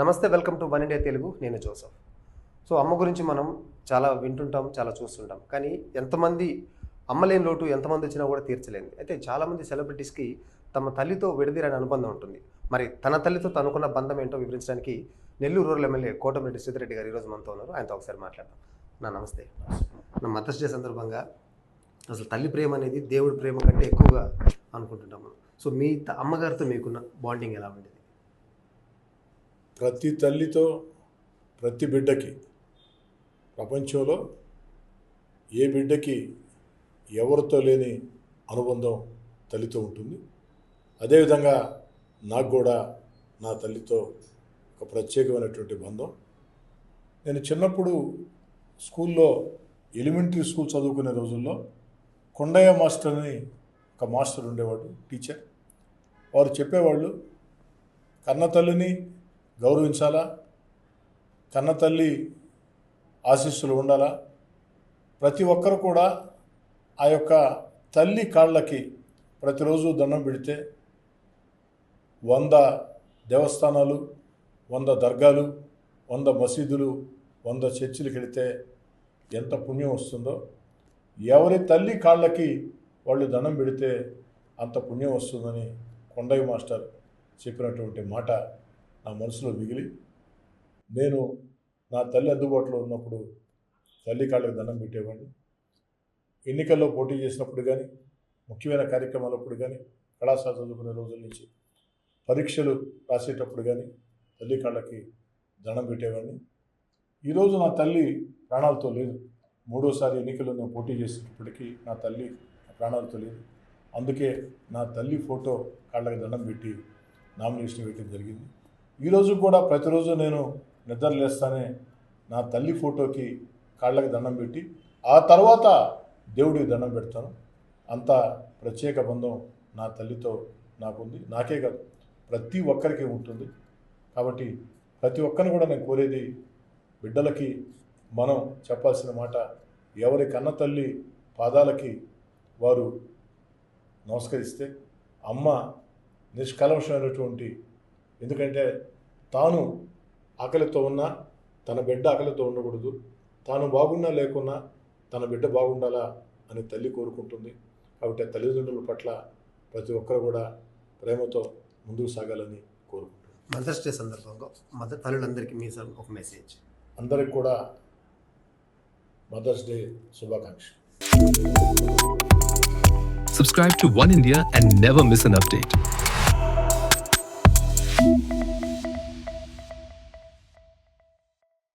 నమస్తే welcome to One India Telugu. నేను Joseph. So అమ్మ గురించి మనం చాలా వింటుంటాం చాలా చూస్తుంటాం. కానీ ఎంతమంది అమ్మలేని లోటు ఎంతమంది వచ్చినా కూడా తీర్చలేంది అయితే చాలామంది సెలబ్రిటీస్కి తమ తల్లితో విడదీరని అనుబంధం ఉంటుంది. మరి తన తల్లితో తనుకున్న బంధం ఏంటో వివరించడానికి నెల్లూరు రూరల్ ఎమ్మెల్యే కోటమిరెడ్డి శ్రీధరెడ్డి గారు ఈరోజు మనతో ఉన్నారు. ఆయనతో ఒకసారి మాట్లాడదాం. నా నమస్తే. నా మదర్స్ డే సందర్భంగా అసలు తల్లి ప్రేమ అనేది దేవుడి ప్రేమ కంటే ఎక్కువగా అనుకుంటుంటాం మనం. సో మీ అమ్మగారితో మీకున్న బాండింగ్ ఎలా ఉండేది? ప్రతి తల్లితో ప్రతి బిడ్డకి ప్రపంచంలో ఏ బిడ్డకి ఎవరితో లేని అనుబంధం తల్లితో ఉంటుంది. అదేవిధంగా నాకు కూడా నా తల్లితో ఒక ప్రత్యేకమైనటువంటి బంధం. నేను చిన్నప్పుడు స్కూల్లో ఎలిమెంటరీ స్కూల్ చదువుకునే రోజుల్లో కొండయ్య మాస్టర్ అని ఒక మాస్టర్ ఉండేవాడు టీచర్. వారు చెప్పేవాళ్ళు కన్న తల్లిని గౌరవించాలా? కన్న తల్లి ఆశీస్సులు ఉండాలా? ప్రతి ఒక్కరు కూడా ఆ యొక్క తల్లి కాళ్ళకి ప్రతిరోజు దండం పెడితే వంద దేవస్థానాలు వంద దర్గాలు వంద మసీదులు వంద చర్చిలకు వెళితే ఎంత పుణ్యం వస్తుందో. ఎవరి తల్లి కాళ్ళకి వాళ్ళు దండం పెడితే అంత పుణ్యం వస్తుందని కొండయ్య మాస్టర్ చెప్పినటువంటి మాట నా మనసులో మిగిలి నేను నా తల్లి అందుబాటులో ఉన్నప్పుడు తల్లి కాళ్ళకి దండం పెట్టేవాడిని. ఎన్నికల్లో పోటీ చేసినప్పుడు కానీ ముఖ్యమైన కార్యక్రమాలప్పుడు కానీ కళాశాల చదువుకునే రోజుల నుంచి పరీక్షలు రాసేటప్పుడు కానీ తల్లి కాళ్ళకి దండం పెట్టేవాడిని. ఈరోజు నా తల్లి ప్రాణాలతో లేదు. మూడోసారి ఎన్నికల్లో నేను పోటీ చేసేటప్పటికీ నా తల్లి ప్రాణాలతో లేదు. అందుకే నా తల్లి ఫోటో కాళ్ళకి దండం పెట్టి నామినేషన్ వేయడం జరిగింది. ఈరోజు కూడా ప్రతిరోజు నేను నిద్ర లేస్తానే నా తల్లి ఫోటోకి కాళ్ళకి దండం పెట్టి ఆ తర్వాత దేవుడికి దండం పెడతాను. అంత ప్రత్యేక బంధం నా తల్లితో నాకుంది. నాకే కాదు ప్రతి ఒక్కరికి ఉంటుంది. కాబట్టి ప్రతి ఒక్కరిని కూడా నేను కోరేది బిడ్డలకి మనం చెప్పాల్సిన మాట ఎవరి కన్న తల్లి పాదాలకి వారు నమస్కరిస్తే అమ్మ నిష్కలమషమైనటువంటి ఎందుకంటే తాను ఆకలితో ఉన్నా తన బిడ్డ ఆకలితో ఉండకూడదు. తాను బాగున్నా లేకున్నా తన బిడ్డ బాగుండాలా అని తల్లి కోరుకుంటుంది. కాబట్టి ఆ తల్లిదండ్రుల పట్ల ప్రతి ఒక్కరు కూడా ప్రేమతో ముందుకు సాగాలని కోరుకుంటుంది మదర్స్ డే సందర్భంగా మదర్ తల్లులందరికీ మీ సార్ ఒక మెసేజ్ అందరికి కూడా మదర్స్ డే శుభాకాంక్షలు. Subscribe to One India and never miss an update.